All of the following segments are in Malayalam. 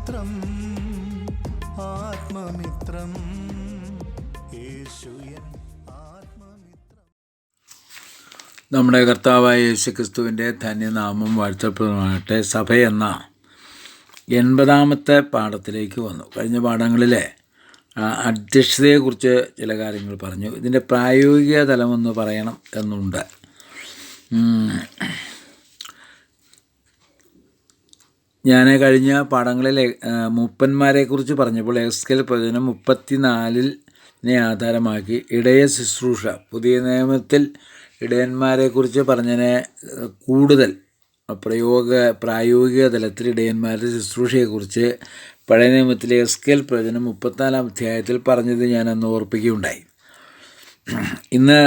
ആത്മമിത്രം ആത്മമിത്രം. യേശുയൻ നമ്മുടെ കർത്താവായ യേശുക്രിസ്തുവിന്റെ ധന്യനാമം വാഴ്ത്തപ്പെടുമാകട്ടെ സഭ എന്ന എൺപതാമത്തെ പാഠത്തിലേക്ക് വന്നു. കഴിഞ്ഞ പാഠങ്ങളിലെ അധ്യക്ഷതയെക്കുറിച്ച് ചില കാര്യങ്ങൾ പറഞ്ഞു. ഇതിന്റെ പ്രായോഗിക തലമെന്ന് പറയണം എന്നുണ്ട്. ഞാൻ കഴിഞ്ഞ പാഠങ്ങളിൽ മൂപ്പന്മാരെക്കുറിച്ച് പറഞ്ഞപ്പോൾ എക്സ്കൽ പ്രവചനം മുപ്പത്തിനാലിനെ ആധാരമാക്കി. ഇടയ ശുശ്രൂഷ. പുതിയ നിയമത്തിൽ ഇടയന്മാരെക്കുറിച്ച് പറഞ്ഞതിനെ കൂടുതൽ പ്രയോഗ പ്രായോഗിക തലത്തിൽ ഇടയന്മാരുടെ ശുശ്രൂഷയെക്കുറിച്ച് പഴയ നിയമത്തിലെ എസ്കേൽ പ്രവചനം മുപ്പത്തിനാലാം അധ്യായത്തിൽ പറഞ്ഞത് ഞാൻ അന്ന് ഓർപ്പിക്കുകയുണ്ടായി. ഇന്ന്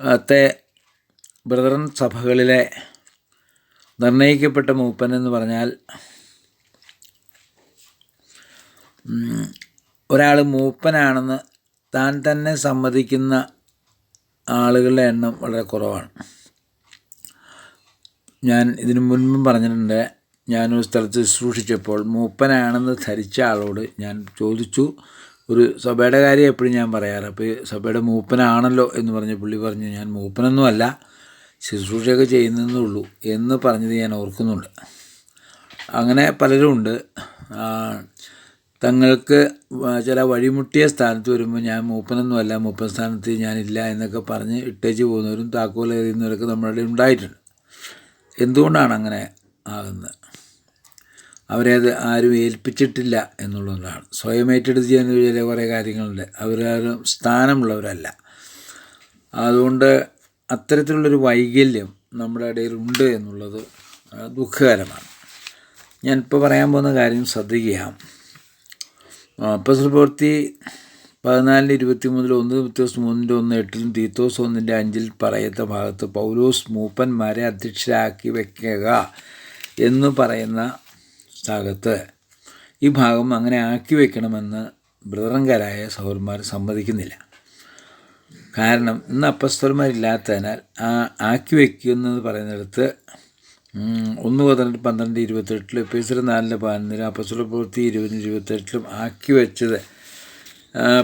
അത്തെ ബ്രദറൻ സഭകളിലെ നിർണയിക്കപ്പെട്ട മൂപ്പൻ എന്ന് പറഞ്ഞാൽ ഒരാൾ മൂപ്പനാണെന്ന് താൻ തന്നെ സമ്മതിക്കുന്ന ആളുകളുടെ എണ്ണം വളരെ കുറവാണ്. ഞാൻ ഇതിനു മുൻപും പറഞ്ഞിട്ടുണ്ട് ഞാനൊരു സ്ഥലത്ത് ശുശ്രൂഷിച്ചപ്പോൾ മൂപ്പനാണെന്ന് ധരിച്ച ആളോട് ഞാൻ ചോദിച്ചു. ഒരു സഭയുടെ കാര്യം എപ്പോഴും ഞാൻ പറയാറ്. അപ്പോൾ സഭയുടെ മൂപ്പനാണല്ലോ എന്ന് പറഞ്ഞ് പുള്ളി പറഞ്ഞു ഞാൻ മൂപ്പനൊന്നുമല്ല. ശുശ്രൂഷയൊക്കെ ചെയ്യുന്നതേ ഉള്ളൂ എന്ന് പറഞ്ഞത് ഞാൻ ഓർക്കുന്നുണ്ട്. അങ്ങനെ പലരുമുണ്ട്. തങ്ങൾക്ക് ചില വഴിമുട്ടിയ സ്ഥാനത്ത് വരുമ്പോൾ ഞാൻ മൂപ്പനൊന്നുമല്ല മൂപ്പൻ സ്ഥാനത്ത് ഞാനില്ല എന്നൊക്കെ പറഞ്ഞ് ഇട്ടേച്ച് പോകുന്നവരും താക്കോൽ എറിയുന്നവരൊക്കെ നമ്മളുടെ ഉണ്ടായിട്ടുണ്ട്. എന്തുകൊണ്ടാണ് അങ്ങനെ ആകുന്നത്? അവരെ അത് ആരും ഏൽപ്പിച്ചിട്ടില്ല എന്നുള്ളതാണ് സ്വയം ഏറ്റെടുത്ത് ചെയ്യുന്ന ചില കുറേ കാര്യങ്ങളുണ്ട്. അവരാരും സ്ഥാനമുള്ളവരല്ല. അതുകൊണ്ട് അത്തരത്തിലുള്ളൊരു വൈകല്യം നമ്മുടെ ഇടയിൽ ഉണ്ട് എന്നുള്ളത് ദുഃഖകരമാണ്. ഞാൻ ഞാനിപ്പോൾ പറയാൻ പോകുന്ന കാര്യം ശ്രദ്ധിക്കുക. അപ്പസൽ പ്രവൃത്തി പതിനാലിന് ഇരുപത്തി മൂന്നിൽ ഒന്ന് വ്യത്യാസം മൂന്നിന്റെ ഒന്ന് എട്ടിലും തീത്തോസ് ഒന്നിന്റെ അഞ്ചിൽ പറയത്ത ഭാഗത്ത് പൗലോസ് മൂപ്പന്മാരെ അധ്യക്ഷരാക്കി വയ്ക്കുക എന്ന് പറയുന്ന ഭാഗത്ത് ഈ ഭാഗം അങ്ങനെ ആക്കി വെക്കണമെന്ന് ബ്രദറങ്കരായ സഹോദരന്മാർ സമ്മതിക്കുന്നില്ല. കാരണം ഇന്ന് അപ്പസ്തോന്മാരില്ലാത്തതിനാൽ ആ ആക്കി വയ്ക്കുന്നത് പറയുന്നിടത്ത് ഒന്ന് പന്ത്രണ്ട് പന്ത്രണ്ട് ഇരുപത്തെട്ടിലും എപ്പീസർ നാലിന്റെ പതിനൊന്നിലും അപ്പസ്തോല പ്രവൃത്തി ഇരുപതിന് ഇരുപത്തെട്ടിലും ആക്കി വെച്ചത്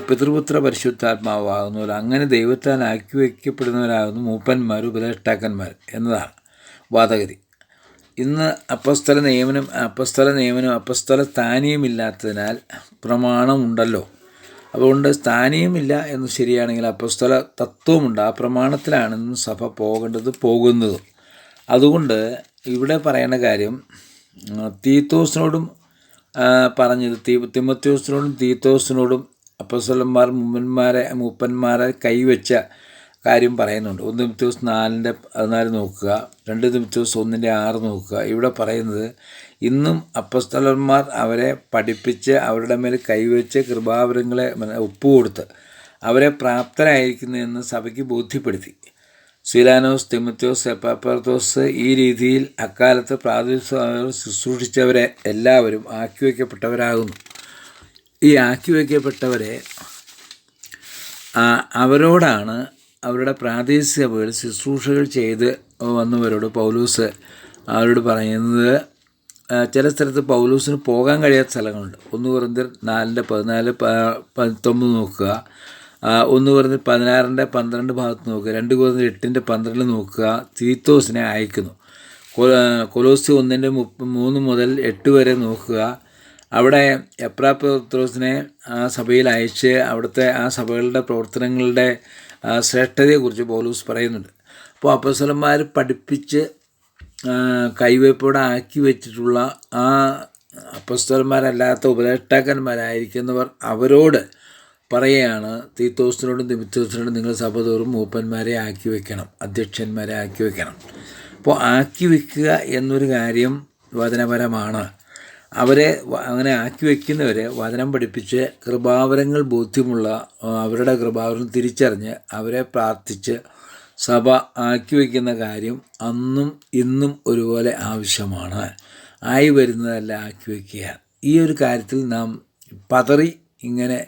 പിതൃപുത്ര പരിശുദ്ധാത്മാവാകുന്നവർ അങ്ങനെ ദൈവത്താൽ ആക്കി വയ്ക്കപ്പെടുന്നവരാകുന്നു മൂപ്പന്മാർ ഉപദേഷ്ടാക്കന്മാർ എന്നതാണ് വാദഗതി. ഇന്ന് അപ്പസ്തല നിയമനം അപ്പസ്തല നിയമനം അപ്പസ്തല സ്ഥാനീയമില്ലാത്തതിനാൽ പ്രമാണമുണ്ടല്ലോ. അതുകൊണ്ട് സ്ഥാനീയമില്ല എന്ന് ശരിയാണെങ്കിൽ അപ്പസ്തല തത്വമുണ്ട്. ആ പ്രമാണത്തിലാണ് ഇന്ന് സഭ പോകേണ്ടത് പോകുന്നത്. അതുകൊണ്ട് ഇവിടെ പറയുന്ന കാര്യം തീത്തോസിനോടും പറഞ്ഞത് തീ തിമത്യോസിനോടും തീത്തോസിനോടും അപ്പസ്വലന്മാർ മുമ്പന്മാരെ മൂപ്പന്മാരെ കൈവച്ച കാര്യം പറയുന്നുണ്ട്. ഒന്ന് തിമത്യോസ് നാലിന്റെ പതിനാല് നോക്കുക രണ്ട് ദിവസം ഒന്നിന്റെ ആറ് നോക്കുക. ഇവിടെ പറയുന്നത് ഇന്നും അപ്പസ്തലന്മാർ അവരെ പഠിപ്പിച്ച് അവരുടെ മേൽ കൈവച്ച് കൃപാവരങ്ങളെ ഒപ്പുകൊടുത്ത് അവരെ പ്രാപ്തരായിരിക്കുന്നതെന്ന് സഭയ്ക്ക് ബോധ്യപ്പെടുത്തി. സിലാനോസ് തിമത്യോസ് എപ്പാപ്പർത്തോസ് ഈ രീതിയിൽ അക്കാലത്ത് പ്രാദേശിക ശുശ്രൂഷിച്ചവരെ എല്ലാവരും ആക്കി വയ്ക്കപ്പെട്ടവരാകുന്നു ഈ ആക്കി വയ്ക്കപ്പെട്ടവരെ അവരോടാണ് അവരുടെ പ്രാദേശിക സഭകൾ ശുശ്രൂഷകൾ ചെയ്ത് വന്നവരോട് പൗലൂസ് അവരോട് പറയുന്നത് ചില സ്ഥലത്ത് പൗലൂസിന് പോകാൻ കഴിയാത്ത സ്ഥലങ്ങളുണ്ട്. ഒന്ന് കുറഞ്ഞ നാലിന്റെ പതിനാല് പത്തൊമ്പത് നോക്കുക. ഒന്ന് കുറഞ്ഞ പതിനാറിന്റെ പന്ത്രണ്ട് ഭാഗത്ത് നോക്കുക. രണ്ട് കുറഞ്ഞ എട്ടിന്റെ പന്ത്രണ്ടിൽ നോക്കുക. തീത്തോസിനെ അയക്കുന്നു. കൊലോസി ഒന്നിന്റെ മൂന്ന് മുതൽ എട്ട് വരെ നോക്കുക. അവിടെ എപ്രാപത്രോസിനെ ആ സഭയിൽ അയച്ച് അവിടുത്തെ ആ സഭകളുടെ പ്രവർത്തനങ്ങളുടെ ശ്രേഷ്ഠതയെക്കുറിച്ച് പൗലൂസ് പറയുന്നുണ്ട്. അപ്പോൾ അപ്പസ്വലന്മാർ പഠിപ്പിച്ച് കൈവയ്പോടെ ആക്കി വെച്ചിട്ടുള്ള ആ അപ്പസ്വലന്മാരല്ലാത്ത ഉപദേഷ്ടാക്കന്മാരായിരിക്കുന്നവർ അവരോട് പറയുകയാണ് തീത്തോസിനോടും തിമിത്തോസിനോടും നിങ്ങൾ സഭ തോറും മൂപ്പന്മാരെ ആക്കി വയ്ക്കണം അധ്യക്ഷന്മാരെ ആക്കി വയ്ക്കണം അപ്പോൾ ആക്കി വയ്ക്കുക എന്നൊരു കാര്യം വചനപരമാണ് അവരെ അങ്ങനെ ആക്കി വയ്ക്കുന്നവരെ വചനം പഠിപ്പിച്ച് കൃപാവരങ്ങൾ ബോധ്യമുള്ള അവരുടെ കൃപാവരം തിരിച്ചറിഞ്ഞ് അവരെ പ്രാർത്ഥിച്ച് സഭ ആക്കി വയ്ക്കുന്ന കാര്യം അന്നും ഇന്നും ഒരുപോലെ ആവശ്യമാണ്. ആയി വരുന്നതല്ല ആക്കി വയ്ക്കുക. ഈ ഒരു കാര്യത്തിൽ നാം പതറി ഇങ്ങനെ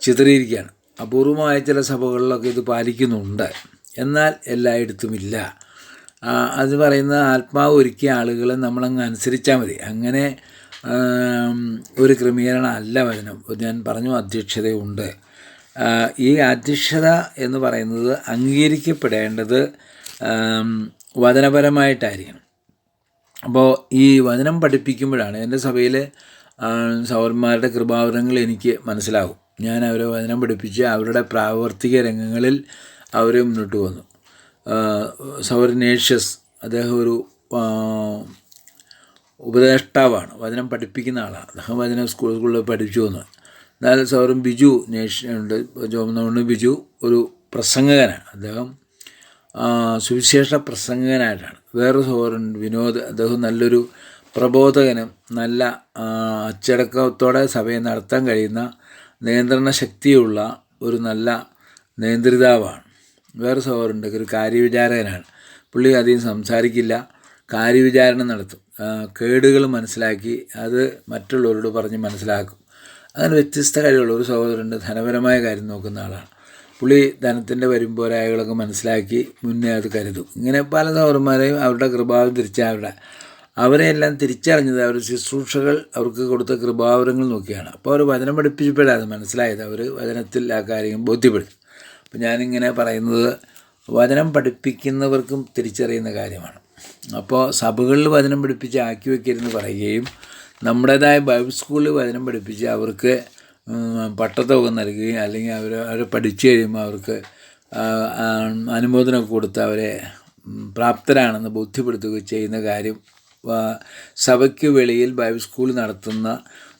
ചിതറിയിരിക്കുകയാണ്. അപൂർവമായ ചില സഭകളിലൊക്കെ ഇത് പാലിക്കുന്നുണ്ട്. എന്നാൽ എല്ലായിടത്തുമില്ല. അത് പറയുന്ന ആത്മാവ് ഒരുക്കിയ ആളുകളെ നമ്മളങ്ങ് അനുസരിച്ചാൽ മതി. അങ്ങനെ ഒരു ക്രമീകരണം അല്ല വചനം ഞാൻ പറഞ്ഞു അധ്യക്ഷതയുണ്ട്. ഈ അധ്യക്ഷത എന്ന് പറയുന്നത് അംഗീകരിക്കപ്പെടേണ്ടത് വചനപരമായിട്ടായിരിക്കണം. അപ്പോൾ ഈ വചനം പഠിപ്പിക്കുമ്പോഴാണ് എന്റെ സഭയിൽ സൗരന്മാരുടെ കൃപാവരങ്ങൾ എനിക്ക് മനസ്സിലാകും ഞാൻ അവരെ വചനം പഠിപ്പിച്ച് അവരുടെ പ്രാവർത്തിക രംഗങ്ങളിൽ അവരെ മുന്നോട്ട് വന്നു സൗരനേഷ്യസ് അദ്ദേഹം ഒരു ഉപദേഷ്ടാവാണ്. വചനം പഠിപ്പിക്കുന്ന ആളാണ്. അദ്ദേഹം വചനം സ്കൂൾ സ്കൂളിൽ പഠിച്ചു എന്ന്. എന്നാൽ സൗരം ബിജു നേഷനുണ്ട് ചുമന്നുകൊണ്ട് ബിജു ഒരു പ്രസംഗകനാണ്. അദ്ദേഹം സുവിശേഷ പ്രസംഗകനായിട്ടാണ്. വേറെ സഹോദരൻ വിനോദ് അദ്ദേഹം നല്ലൊരു പ്രബോധകനും നല്ല അച്ചടക്കത്തോടെ സഭയെ നടത്താൻ കഴിയുന്ന നിയന്ത്രണ ശക്തിയുള്ള ഒരു നല്ല നിയന്ത്രിതാവാണ്. വേറെ സഹോദരനുണ്ട് ഒരു കാര്യവിചാരകനാണ്. പുള്ളി അധികം സംസാരിക്കില്ല. കാര്യവിചാരണം നടത്തും. കേടുകൾ മനസ്സിലാക്കി അത് മറ്റുള്ളവരോട് പറഞ്ഞ് മനസ്സിലാക്കും. അങ്ങനെ വ്യത്യസ്ത കഴിവുള്ള ഒരു സഹോദരന്റെ ധനപരമായ കാര്യം നോക്കുന്ന ആളാണ്. പുള്ളി ധനത്തിന്റെ വരുമ്പോരായകളൊക്കെ മനസ്സിലാക്കി മുന്നേ അത് കരുതും. ഇങ്ങനെ പല സഹോദരന്മാരെയും അവരുടെ കൃപാവം തിരിച്ചവരുടെ അവരെയെല്ലാം തിരിച്ചറിഞ്ഞത് അവർ ശുശ്രൂഷകൾ അവർക്ക് കൊടുത്ത കൃപാവരങ്ങൾ നോക്കിയാണ്. അപ്പോൾ അവർ വചനം പഠിപ്പിച്ചപ്പോഴാണ് മനസ്സിലായത്. അവർ വചനത്തിൽ ആ കാര്യം ബോധ്യപ്പെടും. അപ്പം ഞാനിങ്ങനെ പറയുന്നത് വചനം പഠിപ്പിക്കുന്നവർക്കും തിരിച്ചറിയുന്ന കാര്യമാണ്. അപ്പോൾ സഭകളിൽ വചനം പഠിപ്പിച്ച് ആക്കി വയ്ക്കരുതെന്ന് പറയുകയും നമ്മുടേതായ ബൈബിൾ സ്കൂളിൽ വചനം പഠിപ്പിച്ച് അവർക്ക് പട്ടത്തൊക്കെ നൽകുകയും അല്ലെങ്കിൽ അവർ അവരെ പഠിച്ചു കഴിയുമ്പോൾ അവർക്ക് അനുമോദനമൊക്കെ കൊടുത്ത് അവരെ പ്രാപ്തരാണെന്ന് ബോധ്യപ്പെടുത്തുക ചെയ്യുന്ന കാര്യം സഭയ്ക്ക് വെളിയിൽ ബൈബിൾ സ്കൂൾ നടത്തുന്ന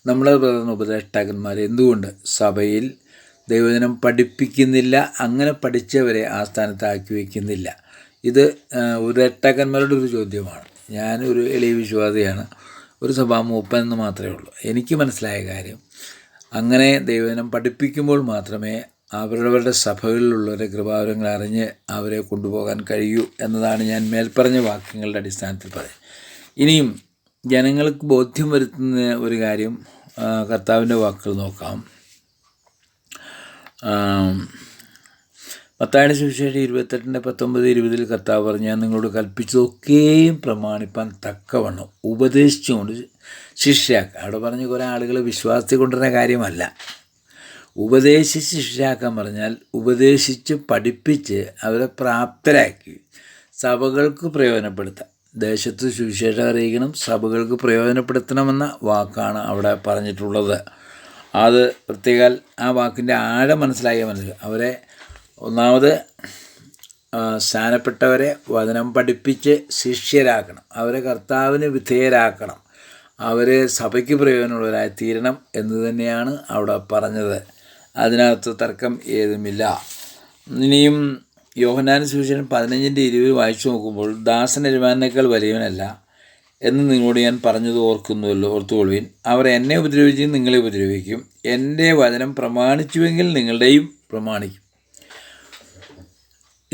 നമ്മുടെ പ്രധാന ഉപദേഷ്ടാക്കന്മാർ എന്തുകൊണ്ട് സഭയിൽ ദൈവജനം പഠിപ്പിക്കുന്നില്ല അങ്ങനെ പഠിച്ചവരെ ആ സ്ഥാനത്താക്കി വയ്ക്കുന്നില്ല ഇത് ഒരു ഉപദേഷ്ടാക്കന്മാരുടെ ഒരു ചോദ്യമാണ്. ഞാനൊരു എളിയ വിശ്വാസിയാണ്. ഒരു സഭാ മൂപ്പൻ എന്ന് മാത്രമേ ഉള്ളൂ. എനിക്ക് മനസ്സിലായ കാര്യം അങ്ങനെ ദൈവജനം പഠിപ്പിക്കുമ്പോൾ മാത്രമേ അവരവരുടെ സഭകളിലുള്ളവരെ കൃപാവരങ്ങൾ അറിഞ്ഞ് അവരെ കൊണ്ടുപോകാൻ കഴിയൂ എന്നതാണ് ഞാൻ മേൽപ്പറഞ്ഞ വാക്യങ്ങളുടെ അടിസ്ഥാനത്തിൽ പറയുന്നത്. ഇനിയും ജനങ്ങൾക്ക് ബോധ്യം വരുത്തുന്ന ഒരു കാര്യം കർത്താവിന്റെ വാക്കുകൾ നോക്കാം. മത്തായുടെ സുവിശേഷം ഇരുപത്തെട്ടിന്റെ പത്തൊമ്പത് ഇരുപതിൽ കർത്താവ് പറഞ്ഞു ഞാൻ നിങ്ങളോട് കൽപ്പിച്ചതൊക്കെയും പ്രമാണിപ്പാൻ തക്കവണ്ണം ഉപദേശിച്ചുകൊണ്ട് ശിഷ്യയാക്കുക അവിടെ പറഞ്ഞ കുറേ ആളുകൾ വിശ്വാസത്തിൽ കൊണ്ടുവരുന്ന കാര്യമല്ല. ഉപദേശിച്ച് ശിഷ്യയാക്കാൻ പറഞ്ഞാൽ ഉപദേശിച്ച് പഠിപ്പിച്ച് അവരെ പ്രാപ്തരാക്കി സഭകൾക്ക് പ്രയോജനപ്പെടുത്താം. ദേശത്ത് സുവിശേഷം അറിയിക്കണം സഭകൾക്ക് പ്രയോജനപ്പെടുത്തണമെന്ന വാക്കാണ് അവിടെ പറഞ്ഞിട്ടുള്ളത്. അത് പ്രത്യേകാൽ ആ വാക്കിന്റെ ആഴം മനസ്സിലാക്കിയാൽ മനസ്സിലാക്കും അവരെ ഒന്നാമത് സ്ഥാനപ്പെട്ടവരെ വചനം പഠിപ്പിച്ച് ശിഷ്യരാക്കണം. അവരെ കർത്താവിന് വിധേയരാക്കണം. അവരെ സഭയ്ക്ക് പ്രയോജനമുള്ളവരായി തീരണം എന്ന് തന്നെയാണ് അവിടെ പറഞ്ഞത്. അതിനകത്ത് തർക്കം ഏതുമില്ല. ഇനിയും യോഹനാൻ സുവിശേഷം പതിനഞ്ചിന്റെ ഇരുപത് വായിച്ചു നോക്കുമ്പോൾ ദാസൻ യജമാനേക്കാൾ വലിയവനല്ല എന്ന് നിങ്ങളോട് ഞാൻ പറഞ്ഞത് ഓർക്കുന്നുവല്ലോ ഓർത്തുകൊള്ളുവിൻ. അവർ എന്നെ ഉപദ്രവിച്ച് നിങ്ങളെ ഉപദ്രവിക്കും. എന്റെ വചനം പ്രമാണിച്ചുവെങ്കിൽ നിങ്ങളുടെയും പ്രമാണിക്കും.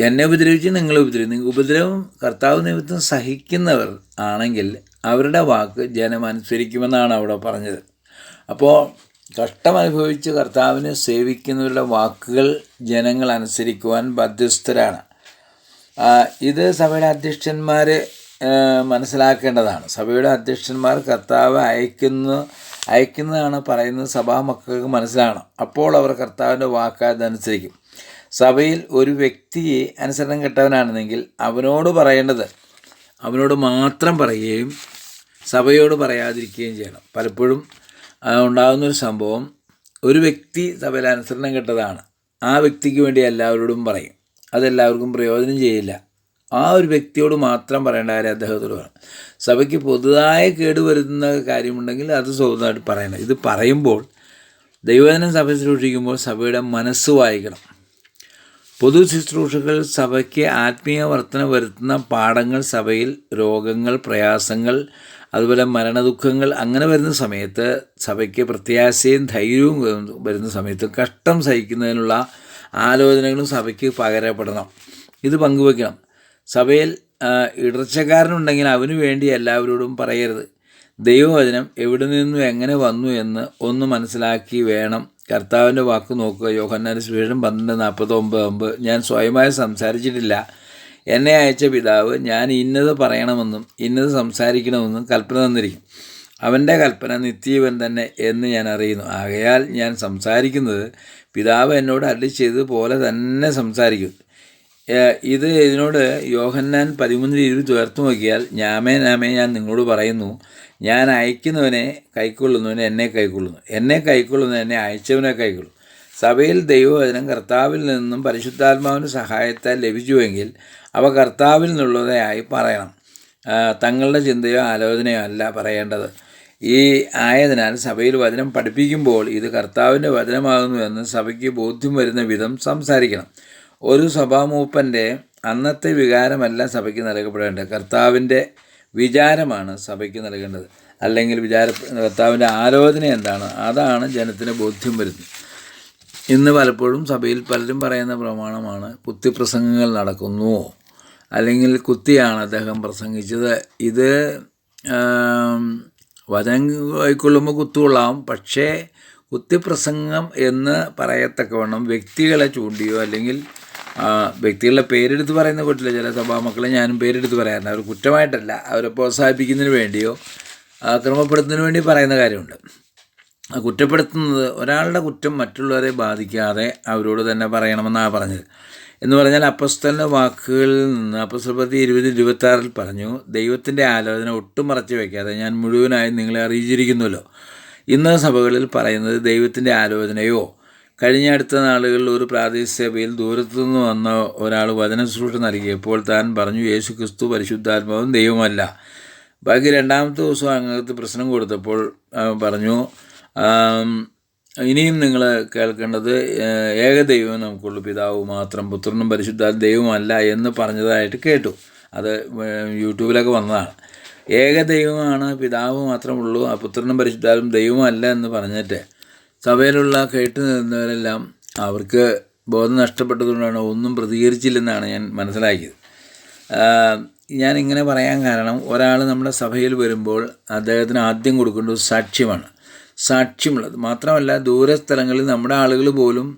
എന്നെ ഉപദ്രവിച്ച് നിങ്ങളെ ഉപദ്രവിക്കും ഉപദ്രവം കർത്താവ് നിമിത്തം സഹിക്കുന്നവർ ആണെങ്കിൽ അവരുടെ വാക്ക് ജനം അനുസരിക്കുമെന്നാണ് അവിടെ പറഞ്ഞത്. അപ്പോൾ കഷ്ടം അനുഭവിച്ച് കർത്താവിനെ സേവിക്കുന്നവരുടെ വാക്കുകൾ ജനങ്ങൾ അനുസരിക്കുവാൻ ബാധ്യസ്ഥരാണ് ഇത് സഭയുടെ അധ്യക്ഷന്മാർ മനസ്സിലാക്കേണ്ടതാണ്. സഭയുടെ അധ്യക്ഷന്മാർ കർത്താവ് അയക്കുന്ന അയക്കുന്നതാണ് പറയുന്നത് സഭാ മക്കൾക്ക് മനസ്സിലാണ് അപ്പോൾ അവർ കർത്താവിന്റെ വാക്ക് അതനുസരിക്കും സഭയിൽ ഒരു വ്യക്തിയെ അനുസരണം കെട്ടവനാണെന്നെങ്കിൽ അവനോട് പറയേണ്ടത് അവനോട് മാത്രം പറയുകയും സഭയോട് പറയാതിരിക്കുകയും ചെയ്യണം. പലപ്പോഴും ഉണ്ടാകുന്നൊരു സംഭവം ഒരു വ്യക്തി സഭയിൽ അനുസരണം കെട്ടതാണ്. ആ വ്യക്തിക്ക് വേണ്ടി എല്ലാവരോടും പറയും. അതെല്ലാവർക്കും പ്രയോജനം ചെയ്യില്ല. ആ ഒരു വ്യക്തിയോട് മാത്രം പറയേണ്ട കാര്യം അദ്ദേഹത്തോട് പറയണം. സഭയ്ക്ക് പൊതുവായ കേടുവരുന്ന കാര്യമുണ്ടെങ്കിൽ അത് സ്വന്തമായിട്ട് പറയണം. ഇത് പറയുമ്പോൾ ദൈവജനം സഭ സൂക്ഷിക്കുമ്പോൾ സഭയുടെ മനസ്സ് വായിക്കണം. പൊതു ശുശ്രൂഷകൾ സഭയ്ക്ക് ആത്മീയ വർധന വരുത്തുന്ന പാഠങ്ങൾ സഭയിൽ രോഗങ്ങൾ പ്രയാസങ്ങൾ അതുപോലെ മരണദുഃഖങ്ങൾ അങ്ങനെ വരുന്ന സമയത്ത് സഭയ്ക്ക് പ്രത്യാശയും ധൈര്യവും വരുന്ന സമയത്ത് കഷ്ടം സഹിക്കുന്നതിനുള്ള ആലോചനകളും സഭയ്ക്ക് പകരപ്പെടണം. ഇത് പങ്കുവെക്കണം സഭയിൽ ഇടർച്ചക്കാരനുണ്ടെങ്കിൽ അവന് വേണ്ടി എല്ലാവരോടും പറയരുത്. ദൈവവചനം എവിടെ നിന്നും എങ്ങനെ വന്നു എന്ന് ഒന്ന് മനസ്സിലാക്കി വേണം. കർത്താവിന്റെ വാക്ക് നോക്കുക. യോഹന്നാൻ സുവിശേഷം പന്ത്രണ്ട് നാൽപ്പത്തി ഒമ്പത് ഒമ്പത് ഞാൻ സ്വയമായി സംസാരിച്ചിട്ടില്ല. എന്നെ അയച്ച പിതാവ് ഞാൻ ഇന്നത് പറയണമെന്നും ഇന്നത് സംസാരിക്കണമെന്നും കൽപ്പന തന്നിരിക്കും. അവന്റെ കൽപ്പന നിത്യജീവൻ തന്നെ എന്ന് ഞാൻ അറിയുന്നു. ആകയാൽ ഞാൻ സംസാരിക്കുന്നത് പിതാവ് എന്നോട് അല്ലി ചെയ്തതുപോലെ തന്നെ സംസാരിക്കും. ഇത് ഇതിനോട് യോഹന്നാൻ പതിമൂന്നിൽ ഇരുപത് ചേർത്ത് നോക്കിയാൽ ഞാമേ നാമേ ഞാൻ നിങ്ങളോട് പറയുന്നു. ഞാൻ അയക്കുന്നവനെ കൈക്കൊള്ളുന്നവനെ എന്നെ കൈക്കൊള്ളുന്നു. എന്നെ കൈക്കൊള്ളുന്ന എന്നെ അയച്ചവനെ കൈക്കൊള്ളും സഭയിൽ ദൈവവചനം കർത്താവിൽ നിന്നും പരിശുദ്ധാത്മാവിന് സഹായത്താൽ ലഭിച്ചുവെങ്കിൽ അവ കർത്താവിൽ നിന്നുള്ളതായി പറയണം. തങ്ങളുടെ ചിന്തയോ ആലോചനയോ അല്ല പറയേണ്ടത്. ഈ ആയതിനാൽ സഭയിൽ വചനം പഠിപ്പിക്കുമ്പോൾ ഇത് കർത്താവിന്റെ വചനമാകുന്നു എന്ന് സഭയ്ക്ക് ബോധ്യം വരുന്ന വിധം സംസാരിക്കണം. ഒരു സഭാമൂപ്പന്റെ അന്നത്തെ വികാരമല്ല സഭയ്ക്ക് നൽകപ്പെടേണ്ടത്. കർത്താവിന്റെ വിചാരമാണ് സഭയ്ക്ക് നൽകേണ്ടത്. അല്ലെങ്കിൽ വിചാര കർത്താവിന്റെ ആലോചന എന്താണ്? അതാണ് ജനത്തിന് ബോധ്യം വരുന്നത്. ഇന്ന് പലപ്പോഴും സഭയിൽ പലരും പറയുന്ന പ്രമാണമാണ് കുത്തിപ്രസംഗങ്ങൾ നടക്കുന്നു. അല്ലെങ്കിൽ കുത്തിയാണ് അദ്ദേഹം പ്രസംഗിച്ചത്. ഇത് വചനം കൈക്കൊള്ളുമ്പോൾ കുത്തുകൊള്ളാം. പക്ഷേ കുത്തിപ്രസംഗം എന്ന് പറയത്തക്കവണ്ണം വ്യക്തികളെ ചൂണ്ടിയോ അല്ലെങ്കിൽ വ്യക്തികളുടെ പേരെടുത്ത് പറയുന്ന കൂട്ടില്ല. ചില സഭാമക്കളെ ഞാനും പേരെടുത്ത് പറയാറുണ്ട് അവർ കുറ്റമായിട്ടല്ല. അവരെ പ്രോത്സാഹിപ്പിക്കുന്നതിന് വേണ്ടിയോ ക്രമപ്പെടുത്തുന്നതിന് വേണ്ടി പറയുന്ന കാര്യമുണ്ട്. കുറ്റപ്പെടുത്തുന്നത് ഒരാളുടെ കുറ്റം മറ്റുള്ളവരെ ബാധിക്കാതെ അവരോട് തന്നെ പറയണമെന്നാണ് പറഞ്ഞത്. എന്ന് പറഞ്ഞാൽ അപ്പസ്തലിന്റെ വാക്കുകളിൽ നിന്ന് അപ്പസ്തപതി ഇരുപത് ഇരുപത്താറിൽ പറഞ്ഞു ദൈവത്തിന്റെ ആലോചന ഒട്ടും മറച്ചു വയ്ക്കാതെ ഞാൻ മുഴുവനായി നിങ്ങളെ അറിയിച്ചിരിക്കുന്നുവല്ലോ. ഇന്ന് സഭകളിൽ പറയുന്നത് ദൈവത്തിന്റെ ആലോചനയോ കഴിഞ്ഞ അടുത്ത നാളുകളിൽ ഒരു പ്രാദേശിക സഭയിൽ ദൂരത്തുനിന്ന് വന്ന ഒരാൾ വചന ശുശ്രൂഷ നൽകിയപ്പോൾ താൻ പറഞ്ഞു യേശു ക്രിസ്തു പരിശുദ്ധാത്മാവും ദൈവമല്ല. ബാക്കി രണ്ടാമത്തെ ദിവസം അങ്ങനത്തെ പ്രശ്നം കൊടുത്തപ്പോൾ പറഞ്ഞു ഇനിയും നിങ്ങൾ കേൾക്കേണ്ടത് ഏകദൈവം നമുക്കുള്ളൂ. പിതാവ് മാത്രം പുത്രനും പരിശുദ്ധ ദൈവമല്ല എന്ന് പറഞ്ഞതായിട്ട് കേട്ടു. അത് യൂട്യൂബിലൊക്കെ വന്നതാണ്. ഏകദൈവമാണ് പിതാവ് മാത്രമുള്ളൂ ആ പുത്രനും പരിശുദ്ധാലും ദൈവമല്ല എന്ന് പറഞ്ഞിട്ട്. സഭയിലുള്ള കേട്ടു നിന്നവരെല്ലാം അവർക്ക് ബോധം നഷ്ടപ്പെട്ടതുകൊണ്ടാണ് ഒന്നും പ്രതികരിച്ചില്ലെന്നാണ് ഞാൻ മനസ്സിലാക്കിയത്. ഞാനിങ്ങനെ പറയാൻ കാരണം ഒരാൾ നമ്മുടെ സഭയിൽ വരുമ്പോൾ അദ്ദേഹത്തിന് ആദ്യം കൊടുക്കേണ്ടത് സാക്ഷ്യമാണ്. സാക്ഷ്യമുള്ളത്. മാത്രമല്ല ദൂരസ്ഥലങ്ങളിൽ നമ്മുടെ ആളുകൾ പോലും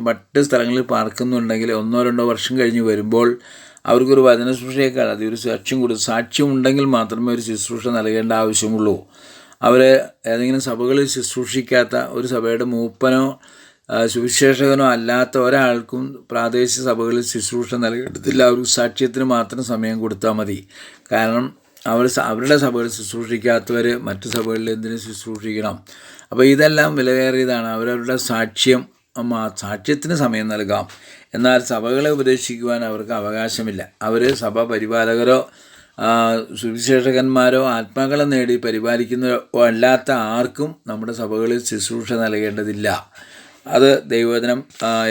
മറ്റ് സ്ഥലങ്ങളിൽ പാർക്കുന്നുണ്ടെങ്കിൽ ഒന്നോ രണ്ടോ വർഷം കഴിഞ്ഞ് വരുമ്പോൾ അവർക്കൊരു വചന ശുശ്രൂഷയേക്കാൾ അത് സാക്ഷ്യം കൊടുത്ത് സാക്ഷ്യമുണ്ടെങ്കിൽ മാത്രമേ ഒരു ശുശ്രൂഷ നൽകേണ്ട ആവശ്യമുള്ളൂ. അവർ ഏതെങ്കിലും സഭകളിൽ ശുശ്രൂഷിക്കാത്ത ഒരു സഭയുടെ മൂപ്പനോ സുവിശേഷകനോ അല്ലാത്ത ഒരാൾക്കും പ്രാദേശിക സഭകളിൽ ശുശ്രൂഷ ആ ഒരു സാക്ഷ്യത്തിന് മാത്രം സമയം കൊടുത്താൽ മതി. കാരണം അവർ അവരുടെ സഭകളിൽ ശുശ്രൂഷിക്കാത്തവർ മറ്റു സഭകളിൽ എന്തിനു ശുശ്രൂഷിക്കണം? അപ്പോൾ ഇതെല്ലാം വിലകേറിയതാണ് അവരവരുടെ സാക്ഷ്യം സാക്ഷ്യത്തിന് സമയം നൽകാം. എന്നാൽ സഭകളെ ഉപദേശിക്കുവാൻ അവർക്ക് അവകാശമില്ല. അവർ സഭ പരിപാലകരോ സുവിശേഷകന്മാരോ ആത്മാക്കളെ നേടി പരിപാലിക്കുന്നവരോ അല്ലാത്ത ആർക്കും നമ്മുടെ സഭകളിൽ ശുശ്രൂഷ നൽകേണ്ടതില്ല. അത് ദൈവവചനം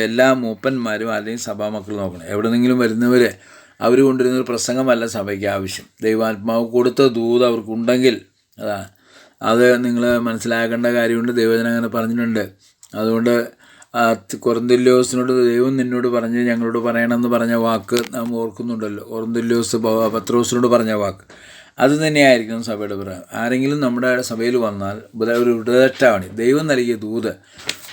എല്ലാ മൂപ്പന്മാരും അല്ലെങ്കിൽ സഭാമക്കൾ നോക്കണം. എവിടെന്നെങ്കിലും വരുന്നവർ അവർ കൊണ്ടുവരുന്ന ഒരു പ്രസംഗമല്ല സഭയ്ക്ക് ആവശ്യം. ദൈവാത്മാവ് കൊടുത്ത ദൂത് അവർക്കുണ്ടെങ്കിൽ അതാണ് അത് നിങ്ങൾ മനസ്സിലാക്കേണ്ട കാര്യമുണ്ട്. ദൈവജനം അങ്ങനെ പറഞ്ഞിട്ടുണ്ട്. അതുകൊണ്ട് കൊറന്തില്യോസിനോട് ദൈവം നിന്നോട് പറഞ്ഞ് ഞങ്ങളോട് പറയണമെന്ന് പറഞ്ഞ വാക്ക് നാം ഓർക്കുന്നുണ്ടല്ലോ. കൊറന്തില്ലോസ് പത്രോസിനോട് പറഞ്ഞ വാക്ക്. അത് തന്നെയായിരിക്കും സഭയുടെ പറയാം ആരെങ്കിലും നമ്മുടെ സഭയിൽ വന്നാൽ ഒരു ഉപദേഷ്ടാവാണ്. ദൈവം നൽകിയ ദൂത്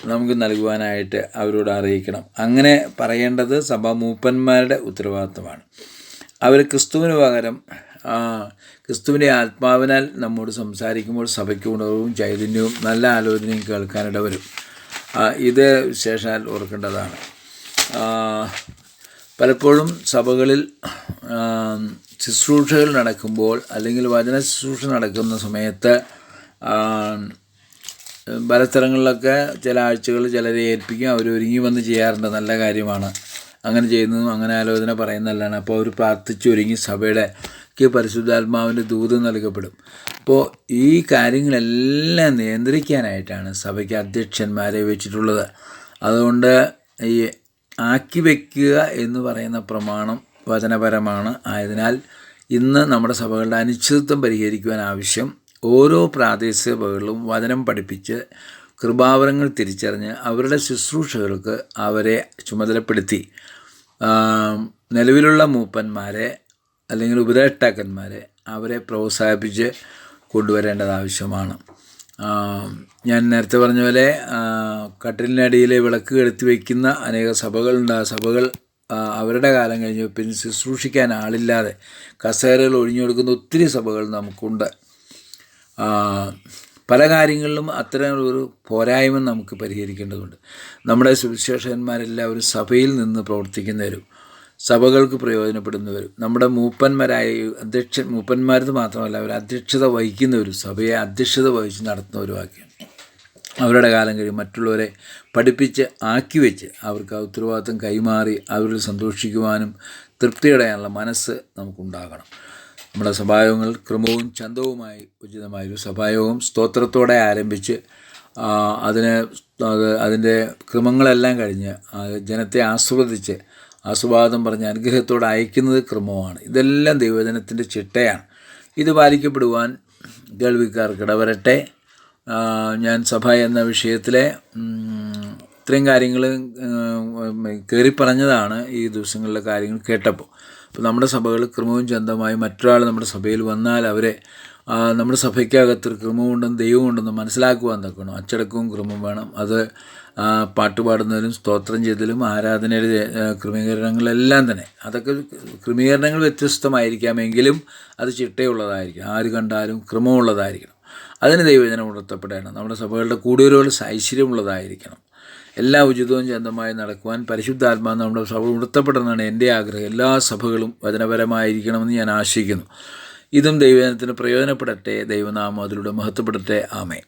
നമുക്ക് നൽകുവാനായിട്ട് അവരോട് അറിയിക്കണം. അങ്ങനെ പറയേണ്ടത് സഭാ മൂപ്പന്മാരുടെ ഉത്തരവാദിത്തമാണ് അവർ ക്രിസ്തുവിന് പകരം ക്രിസ്തുവിന്റെ ആത്മാവിനാൽ നമ്മോട് സംസാരിക്കുമ്പോൾ സഭയ്ക്ക് ഉണർവും ചൈതന്യവും നല്ല ആലോചനയും കേൾക്കാനിട വരും ആ, ഇത് വിശേഷാൽ ഓർക്കേണ്ടതാണ്. പലപ്പോഴും സഭകളിൽ ശുശ്രൂഷകൾ നടക്കുമ്പോൾ അല്ലെങ്കിൽ വചന ശുശ്രൂഷ നടക്കുന്ന സമയത്ത് പല സ്ഥലങ്ങളിലൊക്കെ ചില ആഴ്ചകൾ ചിലരെ ഏൽപ്പിക്കും അവർ ഒരുങ്ങി വന്ന് ചെയ്യാറുണ്ട്. നല്ല കാര്യമാണ്. അങ്ങനെ ചെയ്യുന്നതും അങ്ങനെ ആലോചന പറയുന്നതല്ലാണ്. അപ്പോൾ അവർ പ്രാർത്ഥിച്ച് ഒരുങ്ങി സഭയുടെ ക്ക് പരിശുദ്ധാത്മാവിന്റെ ദൂത് നൽകപ്പെടും. അപ്പോൾ ഈ കാര്യങ്ങളെല്ലാം നിയന്ത്രിക്കാനായിട്ടാണ് സഭയ്ക്ക് അധ്യക്ഷന്മാരെ വെച്ചിട്ടുള്ളത്. അതുകൊണ്ട് ഈ ആക്കി വയ്ക്കുക എന്ന് പറയുന്ന പ്രമാണം വചനപരമാണ്. ആയതിനാൽ ഇന്ന് നമ്മുടെ സഭകളുടെ അനിശ്ചിതത്വം പരിഹരിക്കുവാൻ ആവശ്യം ഓരോ പ്രാദേശിക സഭകളിലും വചനം പഠിപ്പിച്ച് കൃപാവരങ്ങൾ തിരിച്ചറിഞ്ഞ് അവരുടെ ശുശ്രൂഷകൾക്ക് അവരെ ചുമതലപ്പെടുത്തി. നിലവിലുള്ള മൂപ്പന്മാരെ അല്ലെങ്കിൽ ഉപദേഷ്ടാക്കന്മാരെ അവരെ പ്രോത്സാഹിപ്പിച്ച് കൊണ്ടുവരേണ്ടത് ആവശ്യമാണ്. ഞാൻ നേരത്തെ പറഞ്ഞ പോലെ കട്ടിലിനടിയിലെ വിളക്ക് കെടുത്തി വയ്ക്കുന്ന അനേക സഭകളുണ്ട്. ആ സഭകൾ അവരുടെ കാലം കഴിഞ്ഞ് പിന്നെ ശുശ്രൂഷിക്കാൻ ആളില്ലാതെ കസേരകൾ ഒഴിഞ്ഞു കൊടുക്കുന്ന ഒത്തിരി സഭകൾ നമുക്കുണ്ട്. പല കാര്യങ്ങളിലും അത്തരം ഒരു പോരായ്മ നമുക്ക് പരിഹരിക്കേണ്ടതുണ്ട്. നമ്മുടെ സുവിശേഷകന്മാരെല്ലാവരും സഭയിൽ നിന്ന് പ്രവർത്തിക്കുന്നവരും സഭകൾക്ക് പ്രയോജനപ്പെടുന്നവരും നമ്മുടെ മൂപ്പന്മാരായ അധ്യക്ഷൻ മൂപ്പന്മാരത് മാത്രമല്ല അവർ അധ്യക്ഷത വഹിക്കുന്നവരും സഭയെ അധ്യക്ഷത വഹിച്ച് നടത്തുന്നവരുമാക്കിയാണ് അവരുടെ കാലം കഴിയും. മറ്റുള്ളവരെ പഠിപ്പിച്ച് ആക്കി വെച്ച് അവർക്ക് ആ ഉത്തരവാദിത്വം കൈമാറി അവരിൽ സന്തോഷിക്കുവാനും തൃപ്തിയടയാനുള്ള മനസ്സ് നമുക്കുണ്ടാകണം. നമ്മുടെ സഭായോഗങ്ങൾ ക്രമവും ചന്തവുമായി ഉചിതമായൊരു സഭായോഗം സ്തോത്രത്തോടെ ആരംഭിച്ച് അതിനെ അതിന് അത് അതിന്റെ ക്രമങ്ങളെല്ലാം കഴിഞ്ഞ് ജനത്തെ ആസ്വദിച്ച് ആസ്വാദം പറഞ്ഞ് അനുഗ്രഹത്തോടെ അയക്കുന്നത് ക്രമമാണ്. ഇതെല്ലാം ദൈവജനത്തിന്റെ ചിട്ടയാണ്. ഇത് പാലിക്കപ്പെടുവാൻ കേൾവിക്കാർക്ക് ഇടവരട്ടെ. ഞാൻ സഭ എന്ന വിഷയത്തിലെ ഇത്രയും കാര്യങ്ങൾ കയറി പറഞ്ഞതാണ് ഈ ദിവസങ്ങളിലെ കാര്യങ്ങൾ കേട്ടപ്പോൾ. അപ്പോൾ നമ്മുടെ സഭകൾ ക്രമവും ചന്തമായി മറ്റൊരാൾ നമ്മുടെ സഭയിൽ വന്നാൽ അവരെ നമ്മുടെ സഭയ്ക്കകത്തൊരു ക്രമമുണ്ടെന്ന് ദൈവമുണ്ടെന്ന് മനസ്സിലാക്കുവാൻ തക്കണം അച്ചടക്കവും ക്രമം വേണം. അത് പാട്ട് പാടുന്നതിലും സ്തോത്രം ചെയ്തതിലും ആരാധനയുടെ ക്രമീകരണങ്ങളെല്ലാം തന്നെ. അതൊക്കെ ക്രമീകരണങ്ങൾ വ്യത്യസ്തമായിരിക്കാമെങ്കിലും അത് ചിട്ടയുള്ളതായിരിക്കും. ആര് കണ്ടാലും ക്രമമുള്ളതായിരിക്കണം. അതിന് ദൈവജനം ഉണർത്തപ്പെടണം. നമ്മുടെ സഭകളുടെ കൂടുതലുകൾ ഐശ്വര്യമുള്ളതായിരിക്കണം എല്ലാ ഉചിതവും ചന്തമായി നടക്കുവാൻ പരിശുദ്ധാത്മാ നമ്മുടെ സഭ ഉണർത്തപ്പെടണമെന്നാണ് എന്റെ ആഗ്രഹം. എല്ലാ സഭകളും വചനപരമായിരിക്കണമെന്ന് ഞാൻ ആശിക്കുന്നു ഇതും ദൈവജനത്തിന് പ്രയോജനപ്പെടട്ടെ. ദൈവനാമം അതിലൂടെ മഹത്വപ്പെടട്ടെ. ആമേ